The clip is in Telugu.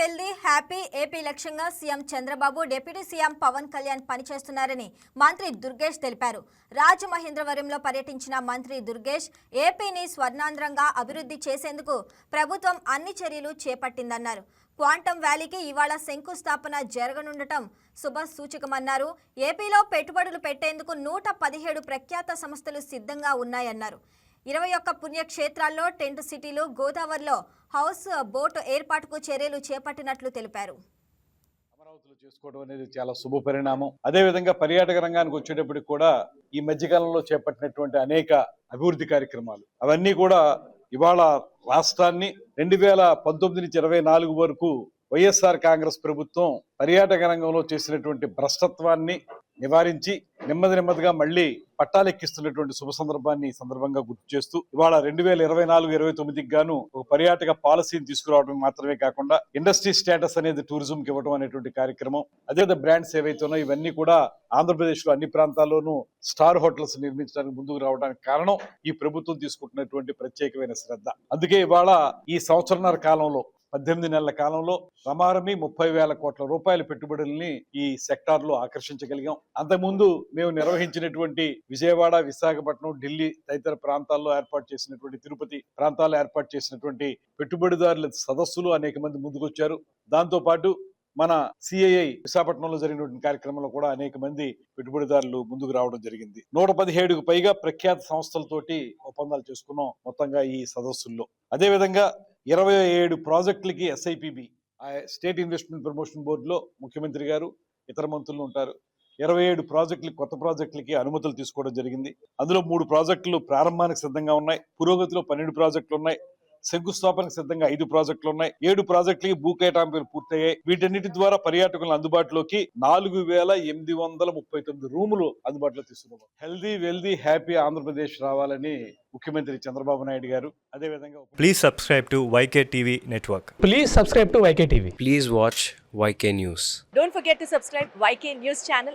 డెలి హ్యాపీ ఏపీ లక్ష్యంగా CM Chandrababu deputy CM Pawan Kalyan పనిచేస్తున్నారని మంత్రి దుర్గేష్ తెలిపారు. రాజమహేంద్రవరంలో పర్యటించిన మంత్రి దుర్గేష్ ఏపీని స్వర్ణాంధ్రంగా అభివృద్ధి చేసేందుకు ప్రభుత్వం అన్ని చర్యలు చేపట్టిందన్నారు. క్వాంటం వ్యాలీకి ఇవాళ శంకుస్థాపన జరగనుండటం శుభ సూచకమన్నారు. ఏపీలో పెట్టుబడులు పెట్టేందుకు నూట పదిహేడు ప్రఖ్యాత సంస్థలు సిద్ధంగా ఉన్నాయన్నారు. ఇరవై ఒక్క పుణ్యక్షేత్రాల్లో టెంట్ సిటీలు గోదావరిలో హౌస్ బోట్ ఏర్పాటుకు చర్యలు చేపట్టినట్లు తెలిపారు. అమరావతిలో చేసుకోవడం అనేది చాలా శుభ పరిణామం. అదే విధంగా పర్యాటక రంగానికి వచ్చేటప్పటికి కూడా ఈ మధ్యకాలంలో చేపట్టినటువంటి అనేక అభివృద్ధి కార్యక్రమాలు అవన్నీ కూడా ఇవాళ రాష్ట్రాన్ని రెండు వేల పంతొమ్మిది నుంచి ఇరవై నాలుగు వరకు వైఎస్ఆర్ కాంగ్రెస్ ప్రభుత్వం పర్యాటక రంగంలో చేసినటువంటి భ్రష్టత్వాన్ని నివారించి నెమ్మది నెమ్మదిగా మళ్ళీ పట్టాలెక్కిస్తున్నటువంటి శుభ సందర్భాన్ని సందర్భంగా గుర్తు చేస్తూ ఇవాళ రెండు వేల ఇరవై నాలుగు ఇరవై తొమ్మిదికి గాను ఒక పర్యాటక పాలసీని తీసుకురావడం మాత్రమే కాకుండా ఇండస్ట్రీ స్టేటస్ అనేది టూరిజం కి ఇవ్వడం అనేటువంటి కార్యక్రమం అదే బ్రాండ్స్ ఏవైతే ఉన్నాయో ఇవన్నీ కూడా ఆంధ్రప్రదేశ్లో అన్ని ప్రాంతాల్లోనూ స్టార్ హోటల్స్ నిర్మించడానికి ముందుకు రావడానికి కారణం ఈ ప్రభుత్వం తీసుకుంటున్నటువంటి ప్రత్యేకమైన శ్రద్ధ. అందుకే ఇవాళ ఈ సంవత్సరన్నర కాలంలో పద్దెనిమిది నెలల కాలంలో రమారమి ముప్పై వేల కోట్ల రూపాయల పెట్టుబడుల్ని ఈ సెక్టార్లో ఆకర్షించగలిగాం. అంతకుముందు మేము నిర్వహించినటువంటి విజయవాడ విశాఖపట్నం ఢిల్లీ తదితర ప్రాంతాల్లో ఏర్పాటు చేసినటువంటి తిరుపతి ప్రాంతాల్లో ఏర్పాటు చేసినటువంటి పెట్టుబడిదారుల సదస్సులు అనేక మంది ముందుకొచ్చారు. దాంతో పాటు మన సిఐఐ విశాఖపట్నంలో జరిగినటువంటి కార్యక్రమంలో కూడా అనేక మంది పెట్టుబడిదారులు ముందుకు రావడం జరిగింది. నూట పదిహేడుకు పైగా ప్రఖ్యాత సంస్థలతోటి ఒప్పందాలు చేసుకున్నాం మొత్తంగా ఈ సదస్సుల్లో. అదేవిధంగా ఇరవై ఏడు ప్రాజెక్టులకి ఎస్ఐపిబి స్టేట్ ఇన్వెస్ట్మెంట్ ప్రమోషన్ బోర్డులో ముఖ్యమంత్రి గారు ఇతర మంత్రులు ఉంటారు. ఇరవై ఏడు ప్రాజెక్టులు కొత్త ప్రాజెక్టులకి అనుమతులు తీసుకోవడం జరిగింది. అందులో మూడు ప్రాజెక్టులు ప్రారంభానికి సిద్ధంగా ఉన్నాయి. పురోగతిలో పన్నెండు ప్రాజెక్టులు ఉన్నాయి. శంకుస్థాపనకు సిద్ధంగా ఐదు ప్రాజెక్టులు ఉన్నాయి ఏడు ప్రాజెక్టులకి భూ కేటాయింపులు పూర్తయ్యాయి వీటన్నిటి ద్వారా పర్యాటకులను అందుబాటులోకి నాలుగు వేల ఎనిమిది వందల ముప్పై తొమ్మిది రూములు అందుబాటులో తీసుకున్నాం హెల్దీ వెల్దీ హ్యాపీ ఆంధ్రప్రదేశ్ రావాలని ముఖ్యమంత్రి చంద్రబాబు నాయుడు గారు అదేవిధంగా Please subscribe to YK TV Network. Please subscribe to YK TV. Please watch YK News. Don't forget to subscribe YK News channel